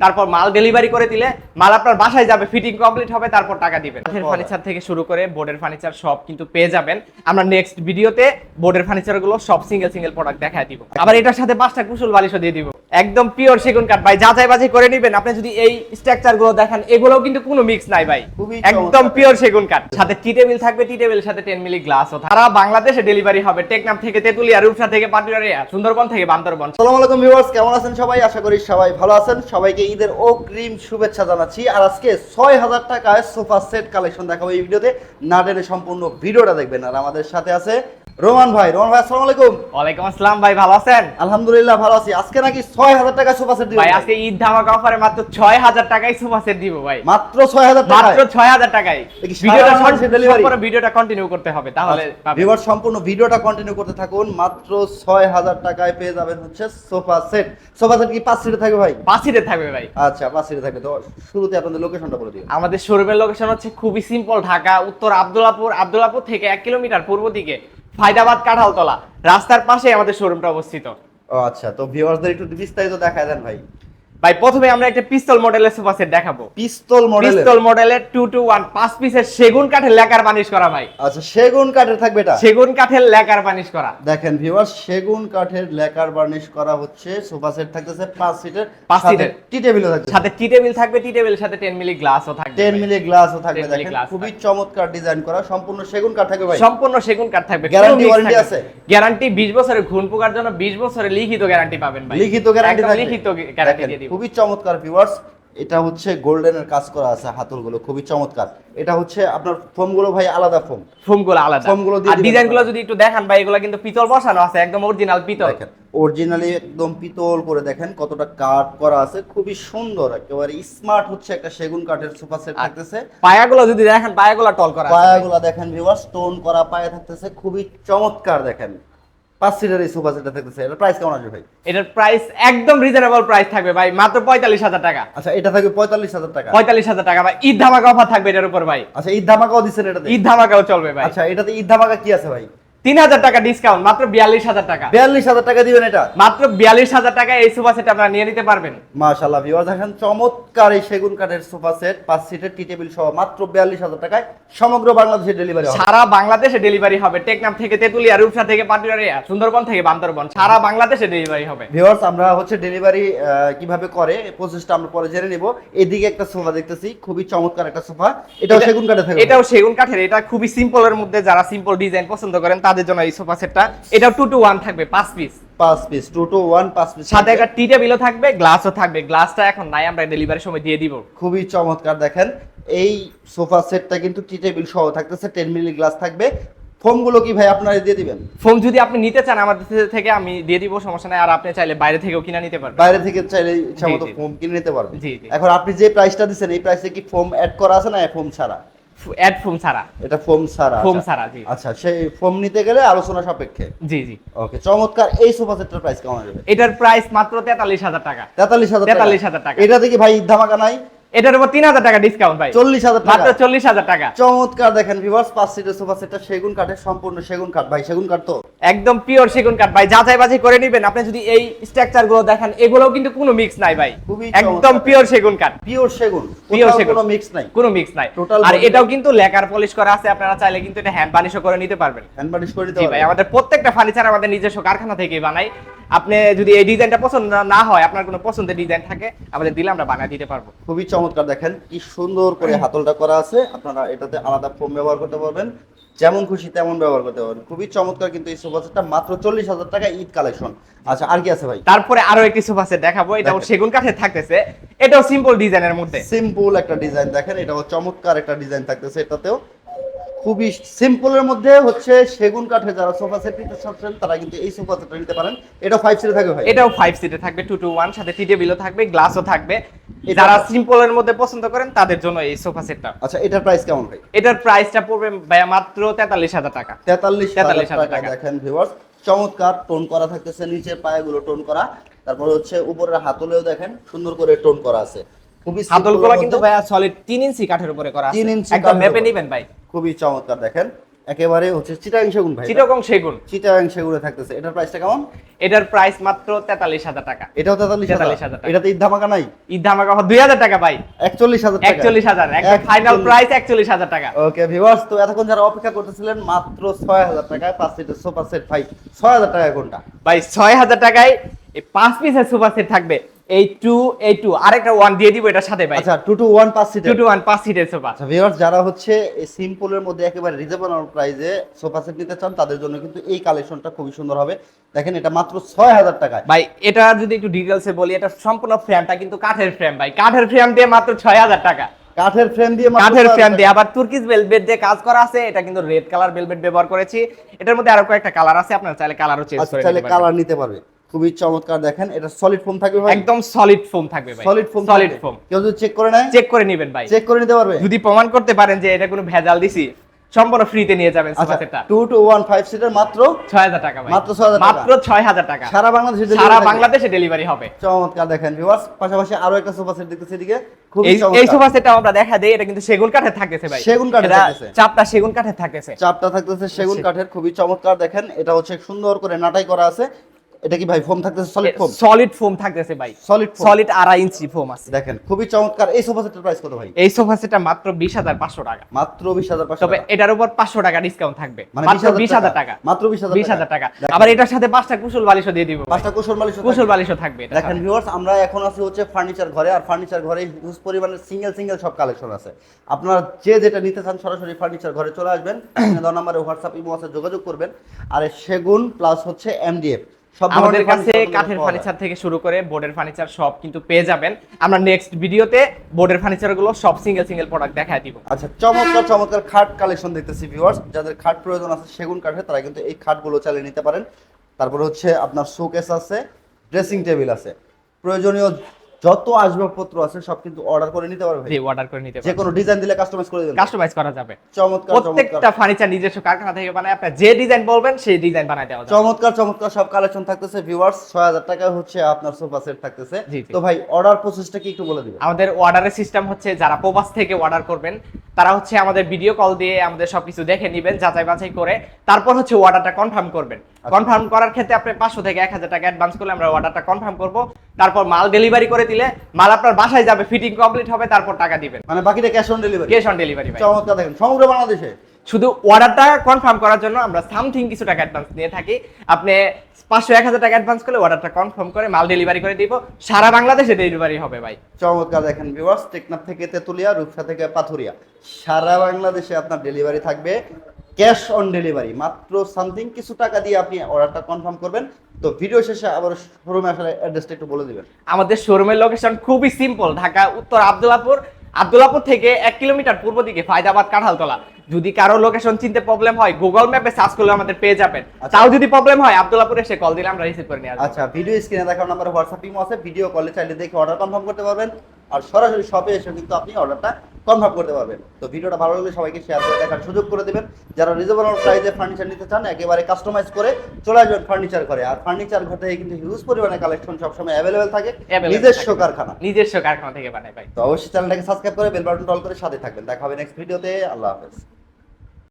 তারপর মাল ডেলিভারি করে দিলে মাল আপনার বাসায় যাবে ফিটিং কমপ্লিট হবে তারপর টাকা দিবেন। ফার্নিচার থেকে শুরু করে বোর্ডের ফার্নিচার সব কিন্তু পেয়ে যাবেন। আমরা নেক্সট ভিডিওতে বোর্ডের ফার্নিচারগুলো সব সিঙ্গেল সিঙ্গেল প্রোডাক্ট দেখায় দিব। আবার এটার সাথে পাঁচটা কুশল বালিশও দিয়ে দিব। একদম পিওর সেগুন কাঠ। ভাই যাচাই বাছাই করে নেবেন। আপনি যদি এই স্ট্রাকচারগুলো দেখেন এগুলোও কিন্তু কোনো মিক্স নাই ভাই। একদম পিওর সেগুন কাঠ। সাথে টি টেবিল থাকবে টি টেবিলের সাথে 10 মিলি গ্লাসও সারা বাংলাদেশে ডেলিভারি হবে। টেকনাম থেকে তেতুলিয়া রূপসা থেকে পাটুরিয়া সুন্দরবন থেকে বান্দরবন। আসসালামু আলাইকুম ভিউয়ার্স কেমন আছেন সবাই? আশা করি সবাই ভালো আছেন। সবাইকে ঈদের অগ্রিম শুভেচ্ছা জানাচ্ছি। আর আজকে ছয় হাজার টাকায় সোফা সেট কালেকশন দেখাবো এই ভিডিওতে। না সম্পূর্ণ ভিডিওটা দেখবেন। আর আমাদের সাথে আছে রোমান ভাই রোমান ভাই আসসালামু আলাইকুম। ওয়ালাইকুম আসসালাম ভাই ভালো আছেন? আলহামদুলিল্লাহ ভালো আছি। আজকে নাকি ছয় হাজার টাকা সোফা সেট দিব ভাই আজকে ঈদ ধামাকা অফারে মাত্র ছয় হাজার টাকায় সোফা সেট দিব ভাই। মাত্র ছয় হাজার টাকা মাত্র ছয় হাজার টাকায়। দেখি সারা ভিডিওটা বাংলাদেশে delivery? সম্পূর্ণ ভিডিওটা কন্টিনিউ করতে হবে তাহলে ভিউয়ার সম্পূর্ণ ভিডিওটা কন্টিনিউ করতে থাকুন। মাত্র ছয় হাজার টাকায় পেয়ে যাবেন হচ্ছে সোফা সেট সোফা সেট কি পাঁচ সিটে থাকবে ভাই? পাঁচ সিটে থাকবে ভাই। আচ্ছা পাঁচ সিটে থাকবে। তো শুরুতে আপনাদের লোকেশনটা বলে দিও। আমাদের শোরুমের লোকেশন হচ্ছে খুবই সিম্পল ঢাকা উত্তর আব্দুল্লাপুর আব্দুল্লাপুর থেকে এক কিলোমিটার পূর্ব দিকে। ফায়দাবাদ কাঁঠালতলা, রাস্তার পাশে আমাদের শোরুমটা অবস্থিত। ও আচ্ছা তো ভিউয়ারদের একটু বিস্তারিত দেখায় দেন ভাই। ভাই প্রথমে আমরা একটা পিস্তল মডেলের সোফা সেট দেখাবো। পিস্তল মডেল পিস্তল মডেলের টু টু ওয়ান পাঁচ পিসের সেগুন কাঠের লেকার বানিশ করা ভাই। আচ্ছা সেগুন কাঠের থাকবে এটা? সেগুন কাঠের লেকার বানিশ করা। দেখেন ভিউয়ার সেগুন কাঠের লেকার বার্নিশ করা হচ্ছে সোফা সেট থাকতেছে পাঁচ সিটের পাঁচ সিটের। টি টেবিলও থাকছে সাথে টি টেবিল থাকবে টি টেবিলের সাথে টেন মিলি গ্লাসও থাকবে টেন ভাই। মিলি গ্লাসও থাকবে দেখেন খুবই চমৎকার ডিজাইন করা সম্পূর্ণ সেগুন কাঠ থাকবে ভাই। সম্পূর্ণ সেগুন কাঠ থাকবে Guarantee warranty আছে? গ্যারান্টি 20 বছরের ঘুণ পোকার জন্য 20 বছরের লিখিত গ্যারান্টি পাবেন ভাই। লিখিত গ্যারান্টি থাকবে। লিখিত গ্যারান্টি খুবই চমৎকার ভিউয়ার্স এটা হচ্ছে গোল্ডেনের কাজ করা আছে হাতলগুলো খুবই চমৎকার। এটা হচ্ছে আপনার ফোমগুলো ভাই আলাদা ফোম। ফোমগুলো আলাদা। ফোমগুলো আর ডিজাইনগুলো যদি একটু দেখান ভাই এগুলো কিন্তু পিতল বসানো আছে একদম অরিজিনাল পিতল। দেখেন অরিজিনালি একদম পিতল করে দেখেন কতটা কাঠ করা আছে খুবই সুন্দর একেবারে স্মার্ট হচ্ছে একটা সেগুন কাঠের সোফা সেট থাকতেছে। পায়াগুলো যদি দেখেন পায়াগুলো টল করা আছে পায়াগুলা দেখেন ভিউয়ার স্টোন করা পায়া থাকতেছে খুবই চমৎকার দেখেন। পাঁচ সিটের এই সোফা সেটটা থাকতেছে এটার প্রাইস কেমন আসবে ভাই? এটার প্রাইস একদম রিজনেবল প্রাইস থাকবে ভাই মাত্র পঁয়তাল্লিশ হাজার টাকা। আচ্ছা এটা থাকবে পঁয়তাল্লিশ হাজার টাকা। পঁয়তাল্লিশ হাজার টাকা ভাই ঈদ ধামাকা অফার থাকবে এটার উপর ভাই। আচ্ছা ঈদ ধামাকাও দিচ্ছেন এটাতে? ঈদ ধামাকাও চলবে ভাই। আচ্ছা এটাতে ঈদ ধামাকা কি আছে ভাই? তিন হাজার টাকা ডিসকাউন্ট মাত্র বিয়াল্লিশ হাজার টাকা। বিয়াল্লিশ হাজার টাকা দিবেন এটা? মাত্র বিয়াল্লিশ হাজার টাকা এই সোফা সেট আপনারা নিয়ে নিতে পারবেন। দেখেন চমৎকার এই সেগুন কাঠের সোফা সেট পাঁচ সিটের টি টেবিল সহ মাত্র বিয়াল্লিশ হাজার টাকায় সমগ্র বাংলাদেশে ডেলিভারি সারা বাংলাদেশে ডেলিভারি হবে। টেকনাম থেকে তেতুলিয়া রূপসা থেকে পাটুরিয়া সুন্দরবন থেকে বান্দরবন সারা বাংলাদেশে ডেলিভারি হবে। ভিউয়ার্স আমরা হচ্ছে ডেলিভারি কীভাবে করে প্রসেসটা আমরা পরে জেনে নিব। এদিকে একটা সোফা দেখতেছি খুবই চমৎকার একটা সোফা এটাও এটা- সেগুন কাঠে থাকবে এটাও সেগুন কাঠের এটা খুবই সিম্পলের মধ্যে যারা সিম্পল ডিজাইন পছন্দ করেন তাদের জন্য এই সোফা সেটটা এটাও টু টু ওয়ান থাকবে পাঁচ পিস পাঁচ পিস টু টু ওয়ান পাঁচ পিস সাথে একটা টি টেবিলও থাকবে গ্লাসও থাকবে। গ্লাসটা এখন নাই আমরা ডেলিভারির সময় দিয়ে দিব। খুবই চমৎকার দেখেন। এই সোফা সেটটা কিন্তু টি টেবিল সহ থাকতেছে টেন মিলি গ্লাস থাকবে। ফোমগুলো কি ভাই আপনারা দিয়ে দিবেন? ফোন যদি আপনি নিতে চান আমাদের থেকে আমি দিয়ে দিব সমস্যা নাই। আর আপনি চাইলে বাইরে থেকেও কিনে নিতে পারবেন। বাইরে থেকে চাইলে ইচ্ছা মতো ফোম কিনে নিতে পারবেন। জি। এখন আপনি যে প্রাইসটা দিচ্ছেন এই প্রাইসে কি ফোম অ্যাড করা আছে না ফোম ছাড়া? অ্যাড ফোম ছাড়া। এটা ফোম ছাড়া ফোম আচ্ছা। ছাড়া জি। আচ্ছা সেই ফোম নিতে গেলে আলোচনা সাপেক্ষে? জি জি। ওকে চমৎকার। এই সোফা সেটটার প্রাইস কেমন হবে? এটার প্রাইস মাত্র তেতাল্লিশ হাজার টাকা। তেতাল্লিশ হাজার 43,000 টাকা। এটা দেখি ভাই ধামাকা নাই? এটার উপর তিন হাজার টাকা ডিসকাউন্ট ভাই। চল্লিশ হাজার মাত্র চল্লিশ হাজার টাকা। চমৎকার দেখেন ভিভার্স পাঁচ সিটের সোফা সেটটা সেগুন কাঠের সম্পূর্ণ সেগুন কাঠ। ভাই সেগুন কাঠ তো? একদম পিওর সেগুন কাঠ। ভাই যাচাই বাছাই করে নেবেন। আপনি যদি এই স্ট্রাকচারগুলো দেখেন এগুলোও কিন্তু কোনো মিক্স নাই ভাই। একদম পিওর সেগুন কাঠ। পিওর সেগুন। কোথাও সেগুন। কোনো মিক্স নাই। কোনো মিক্স নাই। আর এটাও কিন্তু লেকার পলিশ করা আছে। আপনারা চাইলে কিন্তু এটা হ্যান্ড বানিশও করে নিতে পারবেন। হ্যান্ড বানিশ করে দিতে ভাই আমাদের প্রত্যেকটা ফার্নিচার আমাদের নিজস্ব কারখানা থেকে বানাই। আপনি যদি এই ডিজাইনটা পছন্দ না- হয় আপনার কোনো পছন্দের ডিজাইন থাকে আমাদের দিলে আমরা বানিয়ে দিতে পারব। খুবই চমৎকার দেখেন কি সুন্দর করে হাতলটা করা আছে। আপনারা এটাতে আলাদা ফোম ব্যবহার করতে পারবেন। যেমন খুশি তেমন ব্যবহার করতে পারবেন। খুবই চমৎকার কিন্তু এই সোফা সেটটা মাত্র চল্লিশ হাজার টাকা ঈদ কালেকশন। আচ্ছা আর কি আছে ভাই? তারপরে আরও একটি সোফা সেট দেখাবো এটাও সেগুন কাঠের থাকতেছে। এটাও সিম্পল ডিজাইনের মধ্যে। সিম্পল একটা ডিজাইন দেখেন এটাও চমৎকার একটা ডিজাইন থাকতেছে এটাতেও। খুবই সিম্পলের মধ্যে হচ্ছে সেগুন কাঠে যারা সোফা সেট নিতে চাচ্ছেন তারা কিন্তু এই সোফা সেটটা নিতে পারেন। এটা ফাইভ সিটে থাকবে ভাই? এটাও ফাইভ সিটে থাকবে টু টু ওয়ান সাথে টি টেবিলও থাকবে গ্লাসও থাকবে। যারা সিম্পলের মধ্যে পছন্দ করেন তাদের জন্য এই সোফা সেটটা। আচ্ছা এটার প্রাইস কেমন ভাই? এটার প্রাইসটা পড়বে ভাইয়া মাত্র তেতাল্লিশ হাজার টাকা। তেতাল্লিশ তেতাল্লিশ হাজার টাকা। দেখেন ভিউয়ার্স চমৎকার টোন করা থাকতেছে নিচের পায়াগুলো টোন করা। তারপর হচ্ছে উপরের হাতলেও দেখেন সুন্দর করে টোন করা আছে। খুবই simple হাতলগুলো কিন্তু ভাইয়া সলিড তিন ইঞ্চি কাঠের উপরে করা আছে। তিন ইঞ্চি একদম মেপে। নিবেন ভাই। খুবই চমৎকার দেখেন। একেবারে হচ্ছে চিটাং সেগুন ভাই। চিটগং সেগুন। চিটাং সেগুনে থাকতেছে। এটার প্রাইসটা কেমন? এটার প্রাইস মাত্র তেতাল্লিশ হাজার টাকা। এটাও 43,000 টাকা। এটাতে ঈদ ধামাকা নাই? ঈদ ধামাকা দুই হাজার টাকা ভাই। একচল্লিশ হাজার টাকা। একচল্লিশ হাজার। একটা ফাইনাল প্রাইস একচল্লিশ হাজার টাকা। ওকে ভিউয়ার্স তো এতক্ষণ যারা অপেক্ষা করতেছিলেন মাত্র ছয় হাজার টাকায় পাঁচ সিটের সোফা সেট ভাই। ছয় হাজার টাকা কোনটা? ভাই ছয় হাজার টাকায় এই পাঁচ পিসের সুপার সেট থাকবে। আরেকটা ওয়ান দিয়ে দিব এটার সাথে ভাই। আচ্ছা টু টু ওয়ান পাঁচ টু টু ওয়ান পাঁচ সিটের সোফা আচ্ছা ভিউয়ার্স যারা হচ্ছে এই সিম্পলের মধ্যে একেবারে রিজনেবল প্রাইসে সোফা সেট নিতে চান তাদের জন্য কিন্তু এই কালেকশনটা খুবই সুন্দর হবে। দেখেন এটা মাত্র ছয় হাজার টাকায়। ভাই এটা যদি একটু ডিটেলসে বলি এটা সম্পূর্ণ ফ্রেমটা কিন্তু কাঠের ফ্রেম ভাই। কাঠের ফ্রেম দিয়ে মাত্র ছয় হাজার টাকা। কাঠের ফ্রেম দিয়ে কাঠের ফ্রেম দিয়ে। আবার ভেলভেট দিয়ে কাজ করা আছে এটা কিন্তু রেড কালার ভেলভেট ব্যবহার করেছি। এটার মধ্যে আরও কয়েকটা কালার আছে আপনারা চাইলে কালারও চেঞ্জ করে চাইলে কালার নিতে পারবে। খুবই চমৎকার দেখেন। এটা সলিড ফোম থাকবে ভাই? একদম সলিড ফোম থাকবে ভাই। সলিড ফোম সলিড ফোম কেউ যদি চেক করে নেয়? চেক করে নেবেন ভাই। চেক করে নিতে পারবে? যদি প্রমাণ করতে পারেন যে এটা কোনো ভেজাল দিছি সম্পূর্ণ ফ্রিতে নিয়ে যাবেন আচ্ছা সোফা সেটটা টু টু ওয়ান ফাইভ সিটের মাত্র ছয় হাজার টাকা ভাই। মাত্র 6,000 মাত্র ছয় হাজার টাকা। সারা বাংলাদেশে সারা বাংলাদেশে ডেলিভারি হবে। চমৎকার দেখেন ভিউয়ার্স পাশাপাশি আরও একটা সোফা সেট দেখতেছি এদিকে। খুবই এই এই সোফা সেটটা আমরা দেখা দেই এটা কিন্তু সেগুন কাঠের থাকতেছে ভাই। সেগুন কাঠের থাকতেছে। চাপটা সেগুন কাঠের থাকতেছে। চাপটা থাকতেছে সেগুন কাঠের খুবই চমৎকার দেখেন। এটা হচ্ছে সুন্দর করে নাটাই করা আছে। এটা কি ভাই ফোম থাকতেছে? সলিড ফোম সলিড ফোম থাকতেছে ভাই। সলিড ফোম সলিড আড়াই ইঞ্চি ফোম আছে। দেখেন খুবই চমৎকার। এই সোফা সেটের প্রাইস কত ভাই? এই সোফা সেটটা মাত্র বিশ হাজার পাঁচশো টাকা। মাত্র বিশ হাজার পাঁচশো তবে এটার উপর পাঁচশো টাকা ডিসকাউন্ট থাকবে। মানে মাত্র বিশ হাজার টাকা। মাত্র বিশ হাজার বিশ হাজার টাকা। আবার এটার সাথে পাঁচটা কুশল বালিশও দিয়ে দিব পাঁচটা কুশল মালিশ কুশল বালিশও থাকবে দেখেন। ভিউয়ার্স আমরা এখন আছি হচ্ছে ফার্নিচার ঘরে আর ফার্নিচার ঘরে হিউজ পরিমাণের সিঙ্গেল সিঙ্গেল সব কালেকশন আছে। আপনারা যে যেটা নিতে চান সরাসরি ফার্নিচার ঘরে চলে আসবেন। দ নম্বরে হোয়াটসঅ্যাপ ইমো আছে যোগাযোগ করবেন। আর এই সেগুন প্লাস হচ্ছে এমডিএফ আমাদের কাছে কাঠের ফার্নিচার থেকে শুরু করে বোর্ডের ফার্নিচার সব কিন্তু পেয়ে যাবেন। আমরা নেক্সট ভিডিওতে বোর্ডের ফার্নিচারগুলো সব সিঙ্গেল সিঙ্গেল প্রোডাক্ট দেখায় দিব। আচ্ছা চমৎকার চমৎকার খাট কালেকশন দেখতেছি ভিউয়ার্স যাদের খাট প্রয়োজন আছে সেগুন কাঠে তারা কিন্তু এই খাটগুলো চালিয়ে নিতে পারেন। তারপরে হচ্ছে আপনার শোকেস আছে ড্রেসিং টেবিল আছে। প্রয়োজনীয় যত আসবাবপত্র আছে সব কিন্তু অর্ডার করে নিতে পারবে জি অর্ডার করে নিতে পারবে। যে কোনো ডিজাইন দিলে কাস্টমাইজ করে দেবেন। কাস্টমাইজ করা যাবে। চমৎকার প্রত্যেকটা ফার্নিচার নিজস্ব কারখানা থেকে বানায় আপনি যে ডিজাইন বলবেন সেই ডিজাইন বানায় দেওয়া যাবে। চমৎকার চমৎকার সব কালেকশন থাকতেছে ভিউয়ার্স ছয় হাজার টাকা হচ্ছে আপনার সোফা সেট থাকতেছে। তো ভাই অর্ডার প্রসেসটা কি একটু বলে দিবেন? আমাদের অর্ডারের সিস্টেম হচ্ছে যারা প্রবাস থেকে অর্ডার করবেন তারা হচ্ছে আমাদের ভিডিও কল দিয়ে আমাদের সবকিছু দেখে নেবেন যাচাই বাছাই করে। তারপর হচ্ছে অর্ডারটা কনফার্ম করবেন। কনফার্ম করার ক্ষেত্রে আপনি পাঁচশো থেকে এক হাজার টাকা অ্যাডভান্স করলে আমরা অর্ডারটা কনফার্ম করব। তারপর মাল ডেলিভারি করে দিলে মাল আপনার বাসায় যাবে ফিটিং কমপ্লিট হবে তারপর টাকা দিবেন। মানে বাকিটা cash on delivery cash on delivery চমৎকার দেখেন। সমগ্র বাংলাদেশে? শুধু অর্ডারটা কনফার্ম করার জন্য আমরা সামথিং কিছু টাকা অ্যাডভান্স নিয়ে থাকি। আপনি পাঁচশো এক হাজার টাকা অ্যাডভান্স করলে অর্ডারটা কনফার্ম করে মাল ডেলিভারি করে দিব। সারা বাংলাদেশে ডেলিভারি হবে ভাই। চমৎকার দেখেন ভিউয়ার্স টেকনাফ থেকে তেতুলিয়া রূপসা থেকে পাথুরিয়া। সারা বাংলাদেশে আপনার ডেলিভারি থাকবে ক্যাশ অন ডেলিভারি মাত্র সামথিং কিছু টাকা দিয়ে আপনি অর্ডারটা কনফার্ম করবেন। তো ভিডিও শেষে আবার শোরুমে আসার অ্যাড্রেসটা একটু বলে দিবেন। আমাদের শোরুমের লোকেশন খুবই সিম্পল ঢাকা উত্তর আব্দুল্লাপুর আব্দুল্লাপুর থেকে এক কিলোমিটার পূর্ব দিকে ফায়দাবাদ কাঁঠালতলা। যদি কারও লোকেশন চিনতে প্রবলেম হয় গুগল ম্যাপে সার্চ করলে আমাদের পেয়ে যাবেন। আচ্ছা। তাও যদি প্রবলেম হয় আব্দুল্লাপুর এসে কল দিলে আমরা রিসিভ করে নিয়ে আচ্ছা ভিডিও স্ক্রিনে দেখার নাম্বার হোয়াটসঅ্যাপ ইমো আছে ভিডিও কলে চাইলে দেখে অর্ডার কনফার্ম করতে পারবেন। আর সরাসরি শপে এসে কিন্তু আপনি অর্ডারটা কনফার্ম করতে পারবেন। তো ভিডিওটা ভালো লাগলে সবাইকে শেয়ার করে দেখার সুযোগ করে দেবেন। যারা রিজনেবল প্রাইসে ফার্নিচার নিতে চান একেবারে কাস্টমাইজ করে চলে আসবেন ফার্নিচার ঘরে। আর ফার্নিচার ঘর থেকে কিন্তু হিউজ পরিমাণে কালেকশন সবসময় অ্যাভেলেবেল থাকে নিজস্ব কারখানা। নিজস্ব কারখানা থেকে বানায় ভাই। তো অবশ্যই চ্যানেলটাকে সাবস্ক্রাইব করে বেল বাটন অল করে সাথে থাকবেন। দেখা হবে নেক্সট ভিডিওতে আল্লাহ হাফেজ।